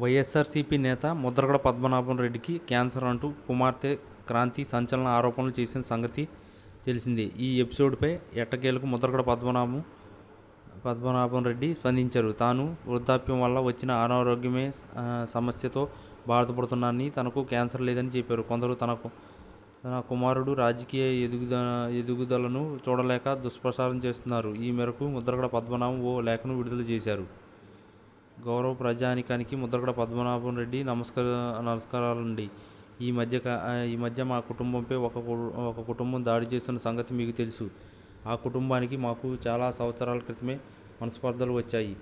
వైఎస్ఆర్సీపీ నేత ముద్రగడ పద్మనాభం రెడ్డికి క్యాన్సర్ అంటూ కుమార్తె క్రాంతి సంచలన ఆరోపణలు చేసిన సంగతి తెలిసిందే. ఈ ఎపిసోడ్పై ఎట్టకేలకు ముద్రగడ పద్మనాభం పద్మనాభం రెడ్డి స్పందించారు. తాను వృద్ధాప్యం వల్ల వచ్చిన అనారోగ్యమే సమస్యతో బాధపడుతున్నానని తనకు క్యాన్సర్ లేదని చెప్పారు. కొందరు తనకు తన కుమారుడు రాజకీయ ఎదుగుద ఎదుగుదలను చూడలేక దుష్ప్రచారం చేస్తున్నారు. ఈ మేరకు ముద్రగడ పద్మనాభం ఓ లేఖను విడుదల చేశారు. గౌరవ ప్రజానికానికి ముద్రగడ పద్మనాభం రెడ్డి నమస్కార నమస్కారాలండి. ఈ మధ్య ఈ మధ్య మా కుటుంబంపై ఒక ఒక కుటుంబం దాడి చేసిన సంగతి మీకు తెలుసు. ఆ కుటుంబానికి మాకు చాలా సంవత్సరాల క్రితమే మనస్పర్ధలు వచ్చాయి.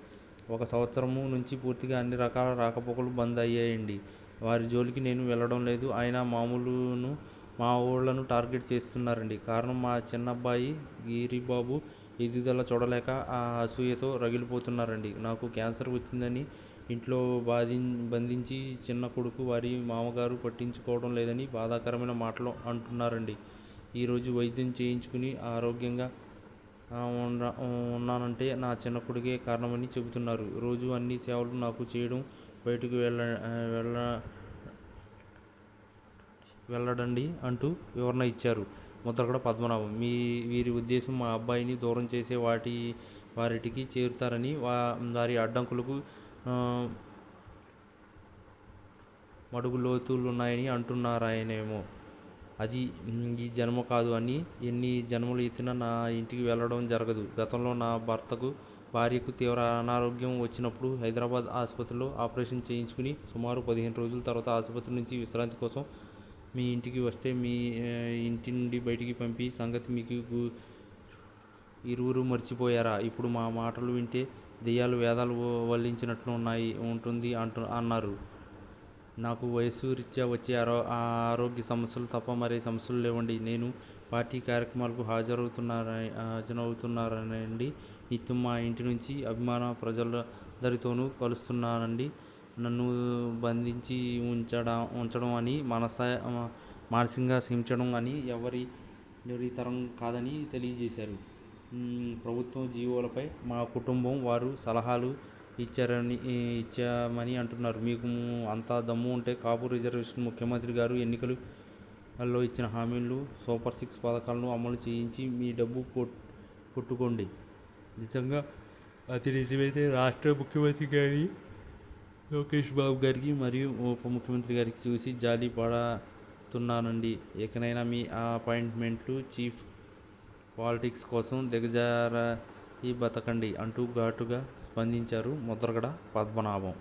ఒక సంవత్సరము నుంచి పూర్తిగా అన్ని రకాల రాకపోకలు బంద్ అయ్యాయండి. వారి జోలికి నేను వెళ్ళడం లేదు. ఆయన మామూలును మా ఊళ్ళను టార్గెట్ చేస్తున్నారండి. కారణం మా చిన్నబ్బాయి గిరిబాబు ఎదుగుదల చూడలేక ఆ అసూయతో రగిలిపోతున్నారండి. నాకు క్యాన్సర్ వచ్చిందని ఇంట్లో బాధి బంధించి చిన్న కొడుకు వారి మామగారు పట్టించుకోవడం లేదని బాధాకరమైన మాటలు అంటున్నారండి. ఈరోజు వైద్యం చేయించుకుని ఆరోగ్యంగా ఉన్న ఉన్నానంటే నా చిన్న కొడుకే కారణమని చెబుతున్నారు. రోజు అన్ని సేవలు నాకు చేయడం బయటకు వెళ్ళ వెళ్ళ వెళ్ళడండి అంటూ వివరణ ఇచ్చారు. ముద్రగడ పద్మనాభం. మీ వీరి ఉద్దేశం మా అబ్బాయిని దూరం చేసే వాటి వారిటికి చేరుతారని వా వారి అడ్డంకులకు మడుగు లోతులు ఉన్నాయని అంటున్నారాయనేమో. అది ఈ జన్మ కాదు అని ఎన్ని జన్మలు ఎత్తినా నా ఇంటికి వెళ్ళడం జరగదు. గతంలో నా భర్తకు భార్యకు తీవ్ర అనారోగ్యం వచ్చినప్పుడు హైదరాబాద్ ఆసుపత్రిలో ఆపరేషన్ చేయించుకుని సుమారు పదిహేను రోజుల తర్వాత ఆసుపత్రి నుంచి విశ్రాంతి కోసం మీ ఇంటికి వస్తే మీ ఇంటి నుండి బయటికి పంపి సంగతి మీకు ఇరువురు మర్చిపోయారా? ఇప్పుడు మా మాటలు వింటే దెయ్యాలు వేదాలు వల్లించినట్లు ఉన్నాయి ఉంటుంది అంటు అన్నారు. నాకు వయసు రీత్యా వచ్చే ఆరో ఆ ఆరోగ్య సమస్యలు తప్ప మరే సమస్యలు లేవండి. నేను పార్టీ కార్యక్రమాలకు హాజరవుతున్నారని హాజరవుతున్నారనండి. నిత్యం మా ఇంటి నుంచి అభిమాన ప్రజలందరితోనూ కలుస్తున్నానండి. నన్ను బంధించి ఉంచడం ఉంచడం అని మనస మానసికంగా హింసడం అని ఎవరి ఎవరి తరం కాదని తెలియజేశారు. ప్రభుత్వం జీవోలపై మా కుటుంబం వారు సలహాలు ఇచ్చారని ఇచ్చామని అంటున్నారు. మీకు అంతా దమ్ము ఉంటే కాపు రిజర్వేషన్ ముఖ్యమంత్రి గారు ఎన్నికలలో ఇచ్చిన హామీలు సూపర్ సిక్స్ పథకాలను అమలు చేయించి మీ డబ్బు కొట్టుకోండి. నిజంగా అతి నిజమైతే రాష్ట్ర ముఖ్యమంత్రి గారి లోకేష్ బాబు గారికి మరియు ఉప ముఖ్యమంత్రి గారికి చూసి జాలి పడుతున్నానండి. ఎక్కడైనా మీ అపాయింట్మెంట్లు చీఫ్ పాలిటిక్స్ కోసం దిగజారి బతకండి అంటూ ఘాటుగా స్పందించారు ముద్రగడ పద్మనాభం.